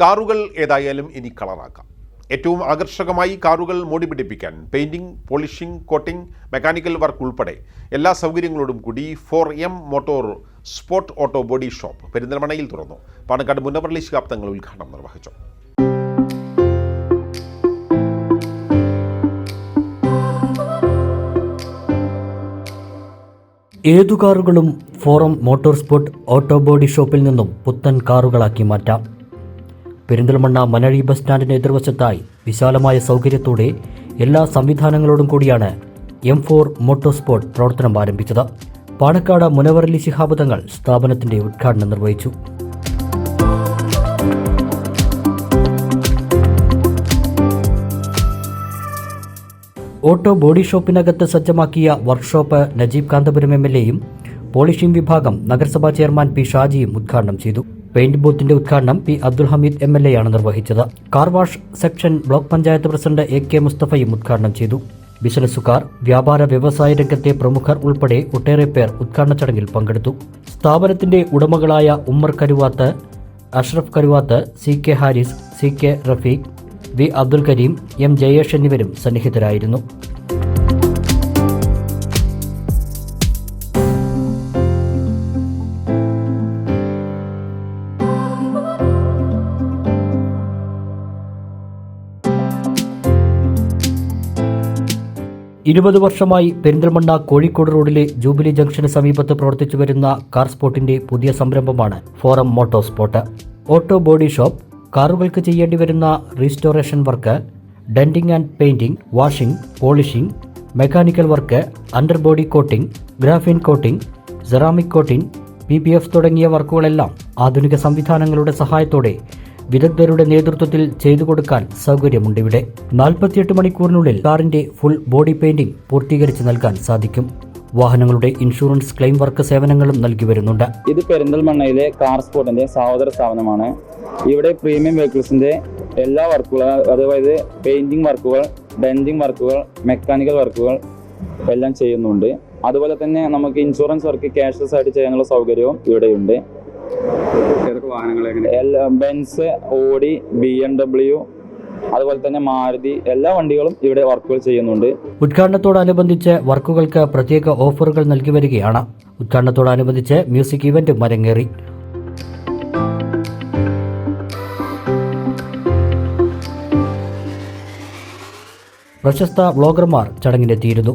കാറുകൾ ഏതായാലും ഇനി കളറാക്കാം. ഏറ്റവും ആകർഷകമായി കാറുകൾ മോടി പിടിപ്പിക്കാൻ painting polishing coating mechanical work ഉൾപ്പെടെ എല്ലാ സൗകര്യങ്ങളോടും കൂടി four M motor spot auto body shop പെരിന്തൽമണയിൽ തുറന്നു. പാണക്കാട് മുന്നപ്പള്ളി ശിഹാബ് തങ്ങൾ ഉദ്ഘാടനം നിർവഹിച്ചു. ഏതു കാറുകളും forum motor sport auto body ഷോപ്പിൽ നിന്നും പുത്തൻ കാറുകളാക്കി മാറ്റാം. പെരിന്തൽമണ്ണ മനഴി ബസ് സ്റ്റാൻഡിന് എതിർവശത്തായി വിശാലമായ സൗകര്യത്തോടെ എല്ലാ സംവിധാനങ്ങളോടും കൂടിയാണ് എം ഫോർ മോട്ടോസ്പോർട്ട് പ്രവർത്തനം ആരംഭിച്ചത്. പാണക്കാട് മുനവറലി ശിഹാബ് തങ്ങൾ സ്ഥാപനത്തിന്റെ ഉദ്ഘാടനം നിർവഹിച്ചു. ഓട്ടോ ബോഡി ഷോപ്പിനകത്ത് സജ്ജമാക്കിയ workshop Najeeb Kanthapuram M L എയും പോളിഷിംഗ് വിഭാഗം നഗരസഭാ ചെയർമാൻ പി ഷാജിയും ഉദ്ഘാടനം ചെയ്തു. പെയിന്റ് ബൂത്തിന്റെ ഉദ്ഘാടനം P Abdul Hameed M L A ആണ് നിർവഹിച്ചത്. Car wash section block panchayat president A K മുസ്തഫയും ഉദ്ഘാടനം ചെയ്തു. ബിസിനസ്സുകാർ വ്യാപാര വ്യവസായ രംഗത്തെ പ്രമുഖർ ഉൾപ്പെടെ ഒട്ടേറെ പേർ ഉദ്ഘാടന ചടങ്ങിൽ പങ്കെടുത്തു. സ്ഥാപനത്തിന്റെ ഉടമകളായ Ummer Karuvath Ashraf Karuvath C K Haris C K Rafeeq V Abdul Kareem M Jayesh എന്നിവരും സന്നിഹിതരായിരുന്നു. ഇരുപത് വർഷമായി പെരിന്തൽമണ്ണ കോഴിക്കോട് റോഡിലെ ജൂബിലി ജംഗ്ഷന് സമീപത്ത് പ്രവർത്തിച്ചു വരുന്ന കാർ സ്പോർട്ടിന്റെ പുതിയ സംരംഭമാണ് forum motor spot. Auto body shop കാറുകൾക്ക് ചെയ്യേണ്ടി വരുന്ന restoration work denting and painting washing polishing mechanical work under body coating graphene coating ceramic coating P തുടങ്ങിയ വർക്കുകളെല്ലാം ആധുനിക സംവിധാനങ്ങളുടെ സഹായത്തോടെ വിദഗ്ധരുടെ നേതൃത്വത്തിൽ ചെയ്തു കൊടുക്കാൻ സൗകര്യമുണ്ട് ഇവിടെ നാൽപ്പത്തിയെട്ട് മണിക്കൂറിനുള്ളിൽ കാറിന്റെ ഫുൾ ബോഡി പെയിന്റിംഗ് പൂർത്തീകരിച്ച് നൽകാൻ സാധിക്കും. വാഹനങ്ങളുടെ ഇൻഷുറൻസ് ക്ലെയിം വർക്ക് സേവനങ്ങളും നൽകി വരുന്നുണ്ട്. ഇത് പെരിന്തൽമണ്ണയിലെ കാർ സ്പോർട്ടിന്റെ സഹോദര സ്ഥാപനമാണ്. ഇവിടെ പ്രീമിയം വെഹിക്കിൾസിന്റെ എല്ലാ വർക്കുകളും അതായത് പെയിന്റിംഗ് വർക്കുകൾ ഡെന്റിംഗ് വർക്കുകൾ മെക്കാനിക്കൽ വർക്കുകൾ എല്ലാം ചെയ്യുന്നുണ്ട്. അതുപോലെ തന്നെ നമുക്ക് ഇൻഷുറൻസ് വർക്ക് ക്യാഷ്ലെസ് ആയിട്ട് ചെയ്യാനുള്ള സൗകര്യവും ഇവിടെയുണ്ട്. എല്ലാ Benz Audi B M W അതുപോലെ തന്നെ മാരുതി എല്ലാ വണ്ടികളും ഇവിടെ വർക്കുകൾ ചെയ്യുന്നുണ്ട്. ഉദ്ഘാടനത്തോടനുബന്ധിച്ച് വർക്കുകൾക്ക് പ്രത്യേക ഓഫറുകൾ നൽകി വരികയാണ്. ഉദ്ഘാടനത്തോടനുബന്ധിച്ച് മ്യൂസിക് ഇവന്റ് മരങ്ങേറി പ്രശസ്ത വ്ളോഗർമാർ ചടങ്ങിനെത്തിയിരുന്നു.